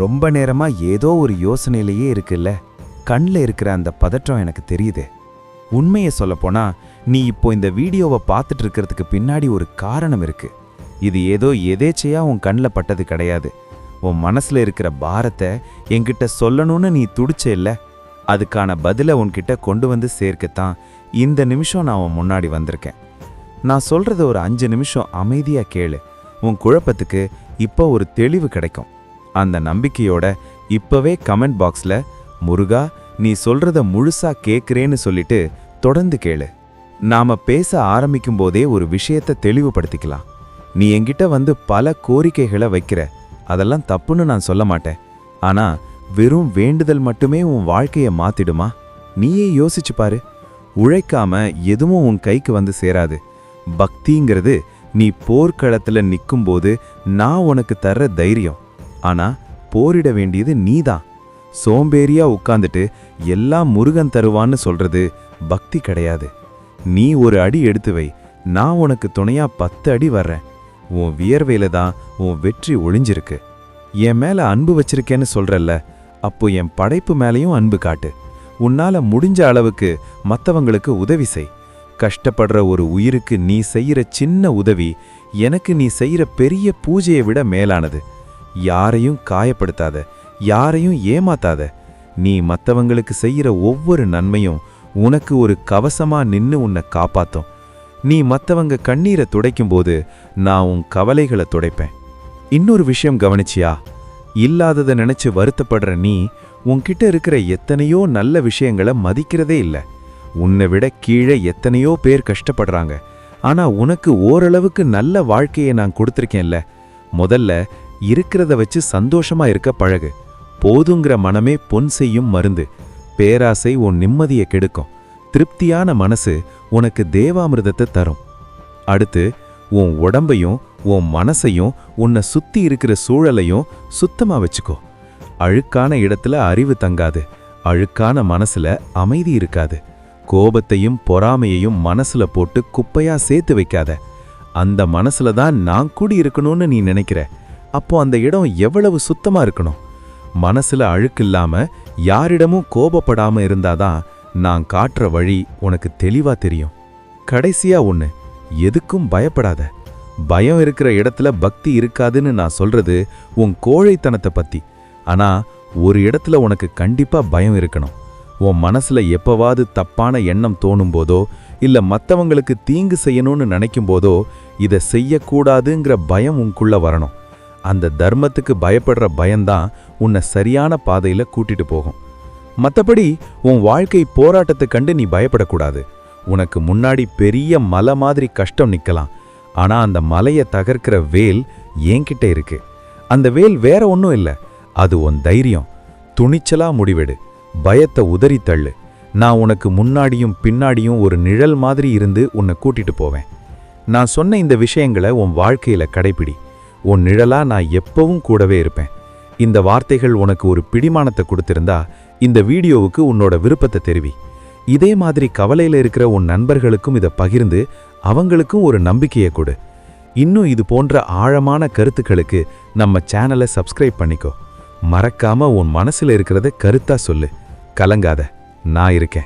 ரொம்ப நேரமா ஏதோ ஒரு யோசனையிலேயே இருக்குல்ல? கண்ணில் இருக்கிற அந்த பதற்றம் எனக்கு தெரியுது. உண்மையை சொல்லப்போனா நீ இப்போ இந்த வீடியோவை பார்த்துட்டு இருக்கிறதுக்கு பின்னாடி ஒரு காரணம் இருக்கு. இது ஏதோ எதேச்சையா உன் கண்ணில் பட்டது கிடையாது. உன் மனசுல இருக்கிற பாரத்தை என்கிட்ட சொல்லணும்னு நீ துடிச்ச இல்ல அதுக்கான பதிலை உன்கிட்ட கொண்டு வந்து சேர்க்கத்தான் இந்த நிமிஷம் நான் உன் முன்னாடி வந்திருக்கேன். நான் சொல்றத ஒரு அஞ்சு நிமிஷம் அமைதியா கேளு. உன் குழப்பத்துக்கு இப்போ ஒரு தெளிவு கிடைக்கும். அந்த நம்பிக்கையோட இப்பவே கமெண்ட் பாக்ஸ்ல முருகா நீ சொல்றத முழுசா கேக்குறேன்னு சொல்லிட்டு தொடர்ந்து கேளு. நாம பேச ஆரம்பிக்கும் போதே ஒரு விஷயத்தை தெளிவுபடுத்திக்கலாம். நீ என்கிட்ட வந்து பல கோரிக்கைகளை வைக்கிற. அதெல்லாம் தப்புன்னு நான் சொல்ல மாட்டேன். ஆனா வெறும் வேண்டுதல் மட்டுமே உன் வாழ்க்கையை மாத்திடுமா? நீயே யோசிச்சு பாரு. உழைக்காம எதுவும் உன் கைக்கு வந்து சேராது. பக்திங்கிறது நீ போர்க்களத்துல நிற்கும்போது நான் உனக்கு தர்ற தைரியம். ஆனா போரிட வேண்டியது நீதான். சோம்பேறியா உட்கார்ந்துட்டு எல்லாம் முருகன் தருவான்னு சொல்றது பக்தி கிடையாது. நீ ஒரு அடி எடுத்து வை நான் உனக்கு துணையா பத்து அடி வர்றேன். உன் வியர்வையில தான் உன் வெற்றி ஒளிஞ்சிருக்கு. என் மேல அன்பு வச்சிருக்கேன்னு சொல்றல்ல அப்போ என் படைப்பு மேலயும் அன்பு காட்டு. உன்னால முடிஞ்ச அளவுக்கு மத்தவங்களுக்கு உதவி செய். கஷ்டப்படுற ஒரு உயிருக்கு நீ செய்யற சின்ன உதவி எனக்கு நீ செய்யற பெரிய பூஜையை விட மேலானது. யாரையும் காயப்படுத்தாத யாரையும் ஏமாத்தாத. நீ மற்றவங்களுக்கு செய்கிற ஒவ்வொரு நன்மையும் உனக்கு ஒரு கவசமா நின்னு உன்னை காப்பாத்தும். நீ மற்றவங்க கண்ணீரை துடைக்கும்போது நான் உன் கவலைகளை துடைப்பேன். இன்னொரு விஷயம் கவனிச்சியா? இல்லாததை நினைச்சு வருத்தப்படுற நீ உன்கிட்ட இருக்கிற எத்தனையோ நல்ல விஷயங்களை மதிக்கிறதே இல்லை. உன்னை விட கீழே எத்தனையோ பேர் கஷ்டப்படுறாங்க. ஆனா உனக்கு ஓரளவுக்கு நல்ல வாழ்க்கையை நான் கொடுத்துருக்கேன்ல. முதல்ல இருக்கிறத வச்சு சந்தோஷமா இருக்க பழகு. போதுங்கிற மனமே பொன் செய்யும் மருந்து. பேராசை உன் நிம்மதியை கெடுக்கும். திருப்தியான மனசு உனக்கு தேவாமிர்தத்தை தரும். அடுத்து உன் உடம்பையும் உன் மனசையும் உன்னை சுத்தி இருக்கிற சூழலையும் சுத்தமா வச்சுக்கோ. அழுக்கான இடத்துல அறிவு தங்காது. அழுக்கான மனசுல அமைதி இருக்காது. கோபத்தையும் பொறாமையையும் மனசுல போட்டு குப்பையா சேர்த்து வைக்காத. அந்த மனசுல தான் நான் கூடி இருக்கணும்னு நீ நினைக்கிற. அப்போ அந்த இடம் எவ்வளவு சுத்தமா இருக்கணும்? மனசுல அழுக்கில்லாம யாரிடமும் கோபப்படாம இருந்தாதான் நான் காட்டுற வழி உனக்கு தெளிவா தெரியும். கடைசியா ஒண்ணு எதுக்கும் பயப்படாத. பயம் இருக்கிற இடத்துல பக்தி இருக்காதுன்னு நான் சொல்றது உன் கோழைத்தனத்தை பத்தி. ஆனா ஒரு இடத்துல உனக்கு கண்டிப்பா பயம் இருக்கணும். உன் மனசுல எப்பவாவது தப்பான எண்ணம் தோணும் போதோ இல்ல மத்தவங்களுக்கு தீங்கு செய்யணும்னு நினைக்கும் போதோ இதை செய்யக்கூடாதுங்கிற பயம் உனக்குள்ள வரணும். அந்த தர்மத்துக்கு பயப்படுற பயம்தான் உன்னை சரியான பாதையில கூட்டிட்டு போகும். மத்தபடி உன் வாழ்க்கை போராட்டத்தை கண்டு நீ பயப்படக்கூடாது. உனக்கு முன்னாடி பெரிய மலை மாதிரி கஷ்டம் நிக்கலாம். ஆனா அந்த மலையை தகர்க்கிற வேல் என்கிட்ட இருக்கு. அந்த வேல் வேற ஒன்றும் இல்லை. அது உன் தைரியம். துணிச்சலா முடிவெடு. பயத்தை உதறி தள்ளு. நான் உனக்கு முன்னாடியும் பின்னாடியும் ஒரு நிழல் மாதிரி இருந்து உன்னை கூட்டிட்டு போவேன். நான் சொன்ன இந்த விஷயங்களை உன் வாழ்க்கையில கடைப்பிடி உன் நிழலா நான் எப்பவும் கூடவே இருப்பேன். இந்த வார்த்தைகள் உனக்கு ஒரு பிடிமானத்தை கொடுத்திருந்தா இந்த வீடியோவுக்கு உன்னோட விருப்பத்தை தெரிவி. இதே மாதிரி கவலையில் இருக்கிற உன் நண்பர்களுக்கும் இதை பகிர்ந்து அவங்களுக்கும் ஒரு நம்பிக்கையை கொடு. இன்னும் இது போன்ற ஆழமான கருத்துக்களுக்கு நம்ம சேனலை சப்ஸ்கிரைப் பண்ணிக்கோ. மறக்காம உன் மனசுல இருக்கிறத கருத்தா சொல்லு. கலங்காத. நான் இருக்கேன்.